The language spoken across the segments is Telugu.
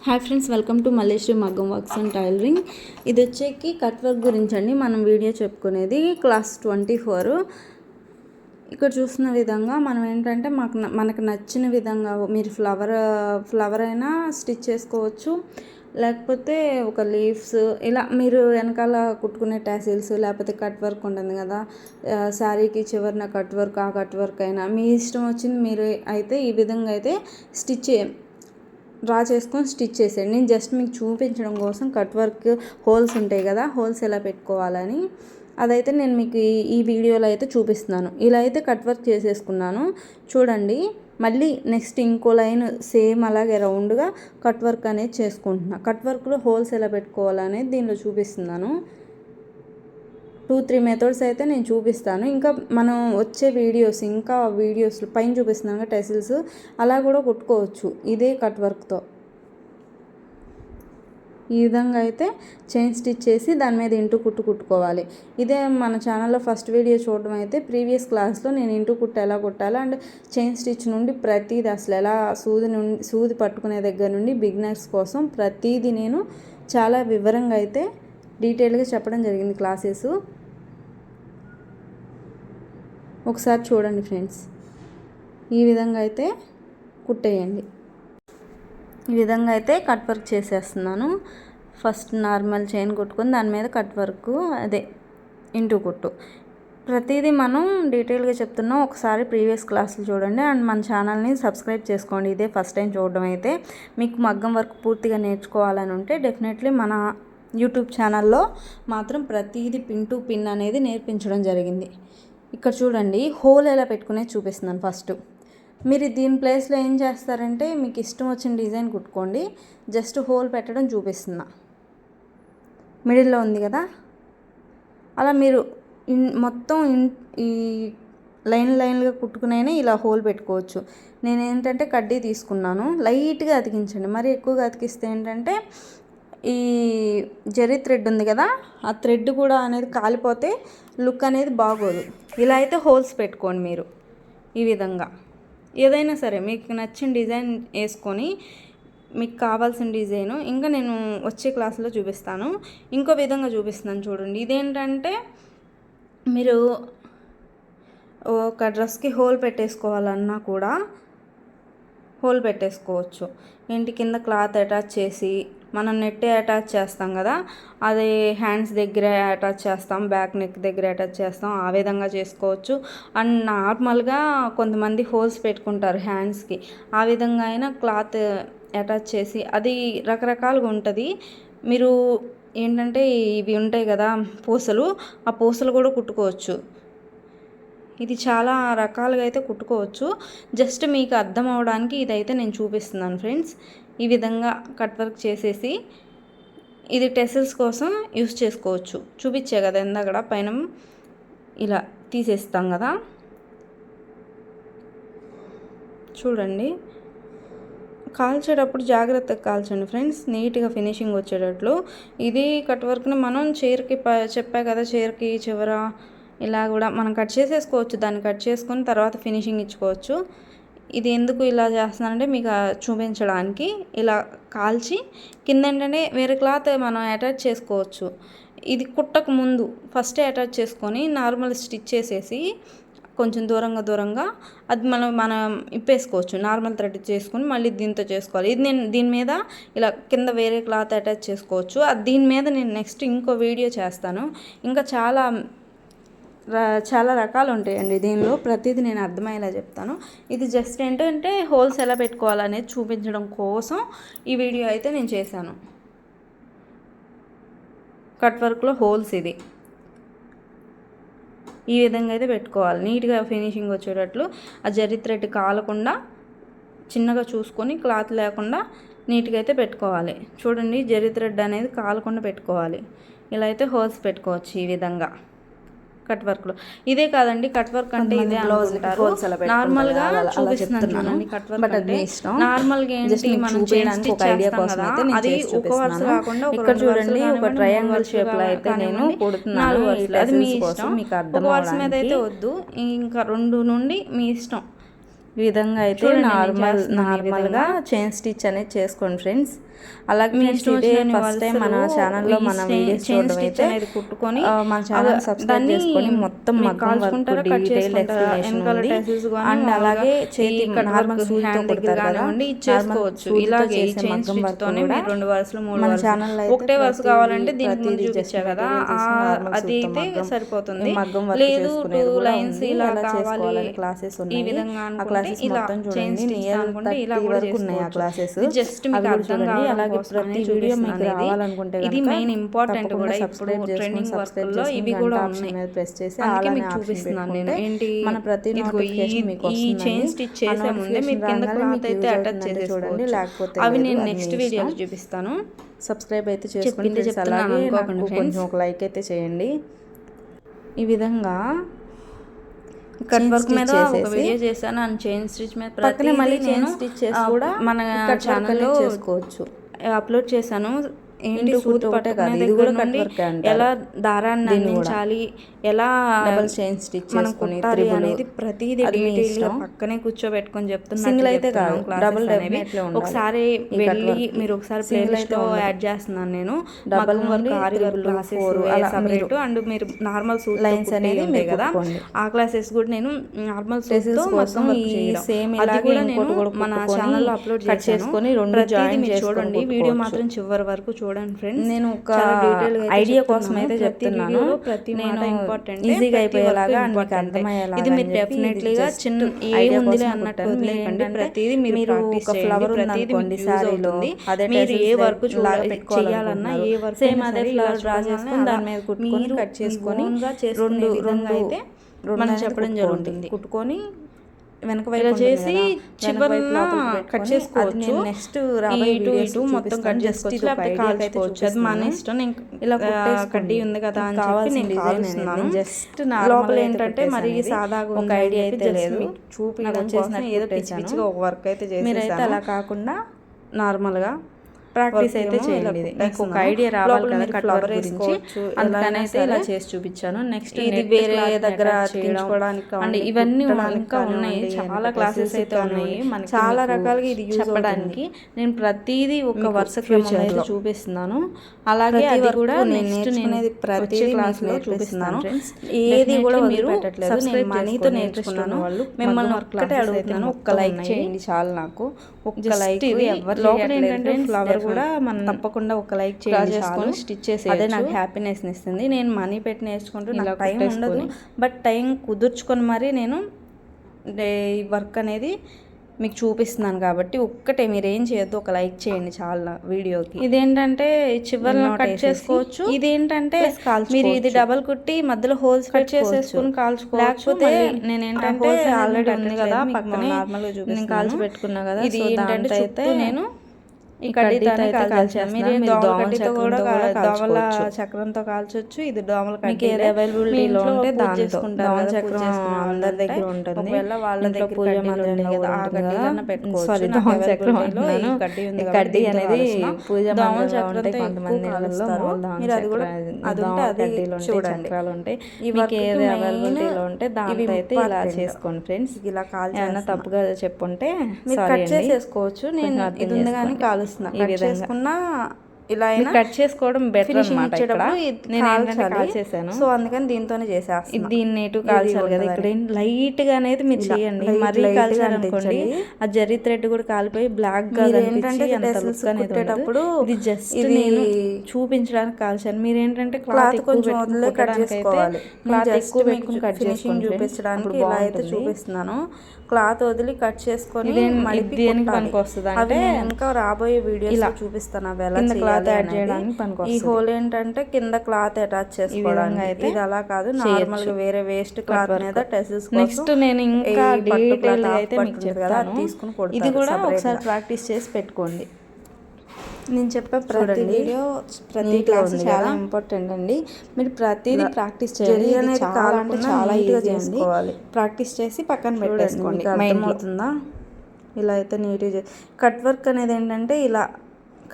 Hi friends welcome to Malleswari మగ్గం వర్క్స్ అండ్ టైలరింగ్ ఇది వచ్చేకి కట్ వర్క్ గురించి అండి మనం వీడియో చెప్పుకునేది క్లాస్ ట్వంటీ ఫోర్ ఇక్కడ చూసిన విధంగా మనం ఏంటంటే మాకు న- మనకు నచ్చిన విధంగా మీరు ఫ్లవర్ ఫ్లవర్ అయినా స్టిచ్ చేసుకోవచ్చు. లేకపోతే ఒక లీవ్స్ ఇలా మీరు వెనకాల కుట్టుకునే టాసిల్స్ లేకపోతే కట్ వర్క్ ఉంటుంది కదా. శారీకి చివరిన కట్ వర్క్ ఆ కట్ వర్క్ అయినా మీ ఇష్టం వచ్చింది మీరు అయితే ఈ విధంగా అయితే స్టిచ్ డ్రా చేసుకొని స్టిచ్ చేసేయండి. నేను జస్ట్ మీకు చూపించడం కోసం కట్ వర్క్ హోల్స్ ఉంటాయి కదా హోల్స్ ఎలా పెట్టుకోవాలని. అదైతే నేను మీకు ఈ ఈ వీడియోలో అయితే చూపిస్తున్నాను. ఇలా అయితే కట్ వర్క్ చేసేసుకున్నాను. చూడండి మళ్ళీ నెక్స్ట్ ఇంకో లైన్ సేమ్ అలాగే రౌండ్గా కట్ వర్క్ అనేది చేసుకుంటున్నాను కట్ వర్క్లో హోల్స్ ఎలా పెట్టుకోవాలనేది దీనిలో చూపిస్తున్నాను. టూ త్రీ మెథడ్స్ అయితే నేను చూపిస్తాను. ఇంకా మనం వచ్చే వీడియోస్ ఇంకా వీడియోస్ పైన చూపిస్తున్నాను టెసిల్స్ అలా కూడా కుట్టుకోవచ్చు ఇదే కట్ వర్క్తో ఈ విధంగా అయితే చైన్ స్టిచ్ చేసి దాని మీద ఇంటూ కుట్టు కుట్టుకోవాలి. ఇదే మన ఛానల్లో ఫస్ట్ వీడియో చూడడం అయితే ప్రీవియస్ క్లాస్లో నేను ఇంటూ కుట్టు ఎలా కుట్టాలి అండ్ చైన్ స్టిచ్ నుండి ప్రతిదీ అసలు ఎలా సూది నుండి సూది పట్టుకునే దగ్గర నుండి బిగినర్స్ కోసం ప్రతిదీ నేను చాలా వివరంగా అయితే డీటెయిల్గా చెప్పడం జరిగింది క్లాసెస్ ఒకసారి చూడండి ఫ్రెండ్స్. ఈ విధంగా అయితే కుట్టేయండి. ఈ విధంగా అయితే కట్ వర్క్ చేసేస్తున్నాను. ఫస్ట్ నార్మల్ చైన్ కుట్టుకొని దాని మీద కట్ వర్క్ అదే ఇంటూ కుట్టు. ప్రతిదీ మనం డీటెయిల్గా చెప్తున్నాం. ఒకసారి ప్రీవియస్ క్లాసులు చూడండి. అండ్ మన ఛానల్ని సబ్స్క్రైబ్ చేసుకోండి. ఇదే ఫస్ట్ టైం చూడడం అయితే. మీకు మగ్గం వర్క్ పూర్తిగా నేర్చుకోవాలని ఉంటే డెఫినెట్లీ మన యూట్యూబ్ ఛానల్లో మాత్రం ప్రతిదీ పిన్ టు పిన్ అనేది నేర్పించడం జరిగింది. ఇక్కడ చూడండి హోల్ ఎలా పెట్టుకునేది చూపిస్తున్నాను ఫస్ట్. మీరు దీని ప్లేస్లో ఏం చేస్తారంటే మీకు ఇష్టం వచ్చిన డిజైన్ కుట్టుకోండి జస్ట్ హోల్ పెట్టడం చూపిస్తున్నా. మిడిల్లో ఉంది కదా? అలా మీరు ఇన్ మొత్తం ఇన్ ఈ లైన్ లైన్గా కుట్టుకునైనా ఇలా హోల్ పెట్టుకోవచ్చు. నేను ఏంటంటే కడ్డీ తీసుకున్నాను. లైట్గా అతికించండి. మరి ఎక్కువగా అతికిస్తే ఏంటంటే ఈ జరీ థ్రెడ్ ఉంది కదా ఆ థ్రెడ్ కూడా అనేది కాలిపోతే లుక్ అనేది బాగోదు. ఇలా అయితే హోల్స్ పెట్టుకోండి మీరు ఈ విధంగా. ఏదైనా సరే మీకు నచ్చిన డిజైన్ వేసుకొని మీకు కావాల్సిన డిజైను ఇంకా నేను వచ్చే క్లాస్లో చూపిస్తాను. ఇంకో విధంగా చూపిస్తున్నాను చూడండి. ఇదేంటంటే మీరు ఒక డ్రెస్కి హోల్ పెట్టేసుకోవాలన్నా కూడా హోల్ పెట్టేసుకోవచ్చు. ఇంటి కింద క్లాత్ అటాచ్ చేసి మనం నెట్ అటాచ్ చేస్తాం కదా అది హ్యాండ్స్ దగ్గర అటాచ్ చేస్తాం బ్యాక్ నెక్ దగ్గర అటాచ్ చేస్తాం ఆ విధంగా చేసుకోవచ్చు. అండ్ నార్మల్గా కొంతమంది హోల్స్ పెట్టుకుంటారు హ్యాండ్స్కి ఆ విధంగా అయినా క్లాత్ అటాచ్ చేసి అది రకరకాలుగా ఉంటుంది. మీరు ఏంటంటే ఇవి ఉంటాయి కదా పూసలు ఆ పూసలు కూడా కుట్టుకోవచ్చు. ఇది చాలా రకాలుగా అయితే కుట్టుకోవచ్చు. జస్ట్ మీకు అర్థం అవడానికి ఇదైతే నేను చూపిస్తున్నాను ఫ్రెండ్స్. ఈ విధంగా కట్ వర్క్ చేసేసి ఇది టెసిల్స్ కోసం యూస్ చేసుకోవచ్చు. చూపించే కదా ఇందాక పైన ఇలా తీసేస్తాం కదా. చూడండి. కాల్చేటప్పుడు జాగ్రత్తగా కాల్చండి ఫ్రెండ్స్. నీట్గా ఫినిషింగ్ వచ్చేటట్లు. ఇది కట్ వర్క్ని మనం చీరకి ప చెప్పా కదా చీరకి చివర ఇలా కూడా మనం కట్ చేసేసుకోవచ్చు. దాన్ని కట్ చేసుకొని తర్వాత ఫినిషింగ్ ఇచ్చుకోవచ్చు. ఇది ఎందుకు ఇలా చేస్తున్నానంటే మీకు చూపించడానికి. ఇలా కాల్చి కింద ఏంటంటే వేరే క్లాత్ మనం అటాచ్ చేసుకోవచ్చు. ఇది కుట్టక ముందు ఫస్టే అటాచ్ చేసుకొని నార్మల్ స్టిచ్ చేసేసి కొంచెం దూరంగా దూరంగా అది మనం మనం ఇప్పేసుకోవచ్చు. నార్మల్ థ్రెడ్ చేసుకొని మళ్ళీ దీంతో చేసుకోవాలి. ఇది నేను దీని మీద ఇలా కింద వేరే క్లాత్ అటాచ్ చేసుకోవచ్చు. అది దీని మీద నేను నెక్స్ట్ ఇంకో వీడియో చేస్తాను. ఇంకా చాలా చాలా రకాలు ఉంటాయండి దీనిలో ప్రతిదీ నేను అర్థమయ్యేలా చెప్తాను. ఇది జస్ట్ ఏంటంటే హోల్స్ ఎలా పెట్టుకోవాలనేది చూపించడం కోసం ఈ వీడియో అయితే నేను చేశాను. కట్ వర్క్లో హోల్స్ ఇది. ఈ విధంగా అయితే పెట్టుకోవాలి. నీట్గా ఫినిషింగ్ వచ్చేటట్లు ఆ జరి థ్రెడ్ కాలకుండా చిన్నగా చూసుకొని క్లాత్ లేకుండా నీట్గా అయితే పెట్టుకోవాలి. చూడండి జరి థ్రెడ్ అనేది కాలకుండా పెట్టుకోవాలి. ఇలా అయితే హోల్స్ పెట్టుకోవచ్చు ఈ విధంగా. కట్ వర్క్లో ఇదే కాదండి కట్ వర్క్ అంటే ఇదే బ్లౌజ్ నార్మల్గా కదా, అలా- అలా చూపిస్తున్నాను కట్ వర్క్ అంటే ఏంటి మనం చూపించడానికి చైన్ ఒక స్టిచ్ కోసం అయితే అది ఒక వరుస. కాకుండా ఇక్కడ చూడండి, ఒక కానివ్వండి, triangle మూడు వరుసలు shape లో అయితే నేను కుడుతున్నాను. అది మీ ఇష్టం మీకు అర్థం వరుస మీద అయితే. వద్దు ఇంకా రెండు నుండి మీ ఇష్టం ఈ విధంగా అయితే నార్మల్ నార్మల్గా. చైన్ స్టిచ్ అనేది చేసుకోండి ఫ్రెండ్స్ అలాగే ఫ్రెండ్స్ ఇదే ఫస్ట్ టైం మన ఛానల్లో మన వీడియోస్ చూడడం అయితే కుట్టుకొని మన ఛానల్ సబ్స్క్రైబ్ చేసుకొని మొత్తం మగ్గం వర్క్ డీటెయిల్ ఎక్స్ప్లెనేషన్ ఉంది. అండ్ అలాగే చేతి నార్మల్ సూదితో కుడతారు కదా సూదితో ఇలాగే మగ్గం వర్క్ కూడా రెండు వరుసలు మూడు మన అయితే ఒకటే వరుస కావాలంటే దీనికి ముందు చూపించా కదా అది అయితే సరిపోతుంది. మగ్గం వర్క్ లేదు చేసుకునేది కూడా లైన్స్ ఉంది. ఇలా కావాలి. చేసుకోవాలని క్లాసెస్ ఈ ఉన్నాయి విధంగా ఆ క్లాసెస్ ఇలా మొత్తం చూడండి. నియర్ ఇలా థర్టీ కూడా వరకు ఉన్నాయి ఆ చేసుకోవచ్చు. క్లాసెస్ జస్ట్ మీకు అర్థం అలాగే ప్రతి వీడియో మీకు. రావాలనుకుంటే ఇది మెయిన్ ఇంపార్టెంట్ కూడా ఇప్పుడు ట్రెండింగ్ వర్క్లో చేసుకొని ఇవి కూడా ఉన్నాయి. ప్రెస్ చేసి అలానే మీకు చూపిస్తున్నాను నేను. ఏంటి? మన ప్రతి నోటిఫికేషన్ ఈ- మీకు ఈ వస్తుందండి చైన్ స్టిచ్ చేసే ముందే మీరు కింద క్లాత్ అయితే అటాచ్ అవుతుందంటే చూడండి. లేకపోతే అవి నేను నెక్స్ట్ వీడియోలో. చూపిస్తాను. సబ్స్క్రైబ్ అయితే చెప్తున్నాను అలాగే నాకు. కొంచెం ఒక లైక్ అయితే చేయండి. ఈ విధంగా కట్ వర్క్ మీద ఒక వీడియో చేశాను. అండ్ చైన్ స్టిచ్ మీద పక్కనే మళ్ళీ చైన్ స్టిచ్ చేసి కూడా మన ఛానల్లో వర్క్ చేసుకోవచ్చు. అప్లోడ్ చేశాను. ఏంటి ఒకటే పట్టుకునే కాదు, ఇది కూడా కట్ వర్కే అంటారు. ఎలా దారాన్ని. అందించాలి ఎలా డబల్ చైన్ స్టిచ్ చేసుకొని త్రిబుల్ అనేది ప్రతిదీ డీటెయిల్. పక్కనే కూర్చోబెట్టుకొని చెప్తున్నా Single అయితే కాదు, double definitely ఉండాలి. ఒకసారి వెళ్ళి. మీరు ఒకసారి ప్లేలిస్ట్ అయితే లో. యాడ్ చేస్తున్నాను నేను triple, క్లాసెస్ అండ్ మీరు నార్మల్ సూట్ lines అనేది ఉంటాయి మీరు కదా. ఆ క్లాసెస్ కూడా నేను నార్మల్ సూట్తో same అది ఇలాగే కూడా ఇంకోటి నేను కూడా మన ఛానల్లో అప్లోడ్ చేసుకొని రెండు చేసుకొని చూడండి వీడియో. మాత్రం చివరి వరకు చూడండి ఫ్రెండ్స్ నేను ఒక ఐడియా. కోసం అయితే చెప్తున్నాను. ప్రతి నేను ఇంపార్టెంట్ ఈజీగా అయిపోయేలాగా ఇది మీరు డెఫినెట్లీగా చిన్న ఏ కోసం అన్నట్టు ఏంటంటే ప్రతిదీ మీరు ఒక ప్రతిదీ ఉందనుకోండి అవుతుంది. అదే మీరు ఏ వర్క్ చేయాలన్నా. ఏ వర్క్ Same అదే flower draw చేసుకొని దాని మీద కుట్టుకొని cut చేసుకొని రెండు రెండు అయితే మనం చెప్పడం. జరుగుతుంది. కుట్టుకొని వెనక వైపు ఇలా చేసి చివరన కట్ చేసుకోవచ్చు నెక్స్ట్ ఇటు ఇటు మొత్తం. కట్ చేసుకోవచ్చు లేకపోతే కాల్చుకోవచ్చు అది మన. ఇష్టం నేను ఇలా. కడ్డీ ఉంది కదా అని చెప్పి నేను కాలుస్తున్నాను normal లోపల ఏంటంటే మరి. సాదాగా ఒక చెప్పి అయితే లేదు. వచ్చేసినట్టు ఏదో పిచ్చి. పిచ్చిగా ఒక వర్క్ అయితే మీరైతే చేసేసాను అలా కాకుండా నార్మల్గా ప్రాక్టీస్ అయితే చేయండి ఇది మీకు ఒక. ఐడియా రావాలి కదా కట్ గురించి వేసుకోవచ్చు, అందుకని ఎలాగైనా అయితే ఇలా. చేసి చూపించాను నెక్స్ట్ ఇది వేరే దగ్గర అతికించుకోవడానికి అండ్ ఇవన్నీ ఇంకా ఉన్నాయి చాలా క్లాసెస్ అయితే ఉన్నాయి మనకి చాలా రకాలుగా ఇది చెప్పడానికి నేను ప్రతిదీ ఒక వరుస క్రమంలో అయితే లో. చూపిస్తున్నాను అలాగే ప్రతి అది కూడా నెక్స్ట్ నేను మీకు క్లాస్లో నేర్పిస్తున్నాను. చూపిస్తున్నాను ఏది కూడా మీరు. సబ్స్క్రైబ్ మనీతో నేర్చుకున్నాను. వాళ్ళు మిమ్మల్ని ఒక్కటే అడుగుతున్నాను. ఒక్క లైక్ చేయండి చాలు నాకు ఒక్క లైక్ ఎవరు లోపల ఏంటంటే ఫ్లవర్ కూడా మనం తప్పకుండా ఒక లైక్ చేసుకొని. స్టిచ్ అదే చేసేయచ్చు. నాకు హ్యాపీనెస్ ఇస్తుంది నేను మనీ పెట్టి నేర్చుకుంటూ నాకు టైం. ఉండదు బట్ టైం కుదుర్చుకొని మరీ నేను ఈ వర్క్ అనేది మీకు చూపిస్తున్నాను కాబట్టి ఒక్కటే మీరు ఏం చేయొద్దు ఒక లైక్ చేయండి చాలా వీడియోకి ఇదేంటంటే చివరిలో Knot కట్ చేసుకోవచ్చు ఇదేంటంటే. మీరు ఇది డబల్ కుట్టి మధ్యలో హోల్స్ కట్. చేసేసుకుని కాల్చుకోవచ్చు లేకపోతే నేను ఏంటంటే ఆల్రెడీ ఉంది. కదా పక్కనే నార్మల్గా నేను చూపిస్తున్నాను. కాల్చి పెట్టుకున్నా కదా ఇది ఏంటంటే నేను ఈ కడ్డీతో. మీరు కూడా చక్రంతో దోమల కాల్చొచ్చు ఇది దోమల కడ్డీ అవైలబిలిటీలో ఉంటే దాంతో దోమల దోమల చక్రం అందరి దగ్గర ఉంటుంది ఒకవేళ వాళ్ళ ఇంట్లో దగ్గర పూజ కదా ఆ కడ్డీలన్నా. పెట్టుకోవచ్చు సారీ దోమల చక్రం అంటున్నాను. కడ్డీ ఉంది కడ్డీ అనేది. పూజ దోమల చక్రంతో కొంతమంది మీరు అది కూడా ఉంటే అది కడ్డీలు ఉంటాయి చూడండి. చక్రాలు ఉంటాయి ఈ మీకు వర్క్కి ఏది main అవైలబిలిటీలో ఉంటే ఇవి దాంతో అయితే ఇలా. చేసుకోండి ఫ్రెండ్స్ ఇలా కాల్ ఏమన్నా తప్పుగా చెప్పుంటే సారీ కట్ అండి చేసేసుకోవచ్చు నేను ఇది ఉంది కానీ చేసుకోండి. కాలుస్తున్నా ఈ విధంగా. ఇలా అయినా కట్ చేసుకోవడం బెటర్ అనమాట చేశాను. సో అందుకని దీంతోనే చేసేస్తాను ఇది దీన్ని ఇటు కాల్చాలి కదా ఇక్కడ. లైట్గా అనేది మీరు చేయండి. మరీ అంటించండి. ఆ జరీ థ్రెడ్ కూడా కాలిపోయి బ్లాక్గా కుట్టేటప్పుడు. ఇది జస్ట్ ఇది నేను చూపించడానికి కాల్చాను. మీరు ఏంటంటే క్లాత్ కొంచెం వదిలే కట్ చేసుకోవాలి. క్లాత్ నేను ఎక్కువ just పెట్టుకుని మీకు కట్ ఫినిషింగ్ చూపించడానికి ఇలా అయితే. చూపిస్తున్నాను. క్లాత్ వదిలి కట్ చేసుకొని కుట్టాలి. పనికొస్తది అవి అంటే ఇంకా రాబోయే వీడియోస్ చూపిస్తాను అవి ఎలా క్లాత్ యాడ్. చేయడానికి ఈ పనికొస్తది. హోల్ ఏంటంటే కింద క్లాత్ అటాచ్ చేసుకోవడానికి అయితే ఇది అలా కాదు. నార్మల్గా వేరే వేస్ట్ క్లాత్. మీద టెసెస్ నెక్స్ట్ నేను ఇంకా డీటెయిల్ అయితే మీకు కదా అది చెప్తాను తీసుకుని ఇది కూడా ఒకసారి. ప్రాక్టీస్ చేసి పెట్టుకోండి నేను చెప్పే ప్రతి. వీడియో ప్రతి క్లాస్ చాలా? ఇంపార్టెంట్ అండి మీరు ప్రతిదీ ప్రాక్టీస్ చేయాలి చాలా అంటే చాలా నీట్గా ఈజీ చేసుకోవాలి. ప్రాక్టీస్ చేసి పక్కన పెట్టేసుకోండి అర్థమవుతుందా ఇలా అయితే నీట్గా కట్ వర్క్ అనేది ఏంటంటే ఇలా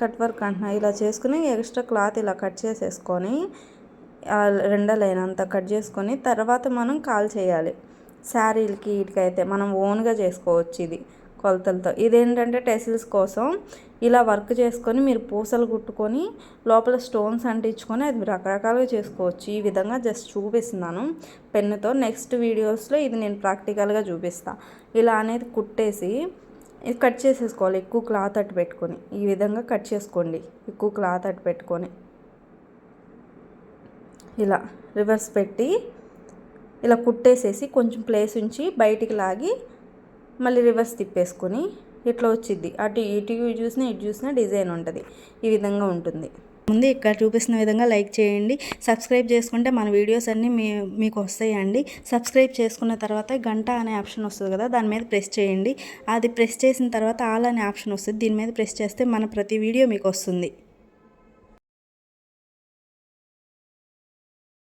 కట్ వర్క్ అంటున్నా. ఇలా చేసుకుని ఎక్స్ట్రా క్లాత్ ఇలా కట్ చేసేసుకొని రెండలైనంత కట్ చేసుకొని తర్వాత మనం కాల్ చేయాలి. శారీలకి వీటికైతే మనం ఓన్గా చేసుకోవచ్చు ఇది కొలతలతో. ఇదేంటంటే టెసిల్స్ కోసం ఇలా వర్క్ చేసుకొని మీరు పూసలు కుట్టుకొని లోపల స్టోన్స్ అంటించుకొని అది రకరకాలుగా చేసుకోవచ్చు. ఈ విధంగా జస్ట్ చూపిస్తున్నాను. పెన్నుతో నెక్స్ట్ వీడియోస్లో ఇది నేను ప్రాక్టికల్గా చూపిస్తాను ఇలా అనేది కుట్టేసి ఇది కట్ చేసేసుకోవాలి. ఎక్కువ క్లాత్ అట్టు పెట్టుకొని. ఈ విధంగా కట్ చేసుకోండి. ఎక్కువ క్లాత్ అట్టు పెట్టుకొని. ఇలా రివర్స్ పెట్టి ఇలా కుట్టేసేసి కొంచెం ప్లేస్ ఉంచి బయటికి లాగి మళ్ళీ రివర్స్ తిప్పేసుకొని ఇట్లా వచ్చిద్ది. అటు ఇటు చూసినా ఇటు చూసినా డిజైన్ ఉంటుంది. ఈ విధంగా ఉంటుంది. ముందు ఇక్కడ చూపిస్తున్న విధంగా లైక్ చేయండి. సబ్స్క్రైబ్ చేసుకుంటే మన వీడియోస్ అన్నీ మీ మీకు వస్తాయండి. సబ్స్క్రైబ్ చేసుకున్న తర్వాత గంట అనే ఆప్షన్ వస్తుంది కదా దాని మీద ప్రెస్ చేయండి. అది ప్రెస్ చేసిన తర్వాత ఆల్ అనే ఆప్షన్ వస్తుంది. దీని మీద ప్రెస్ చేస్తే మన ప్రతి వీడియో మీకు వస్తుంది.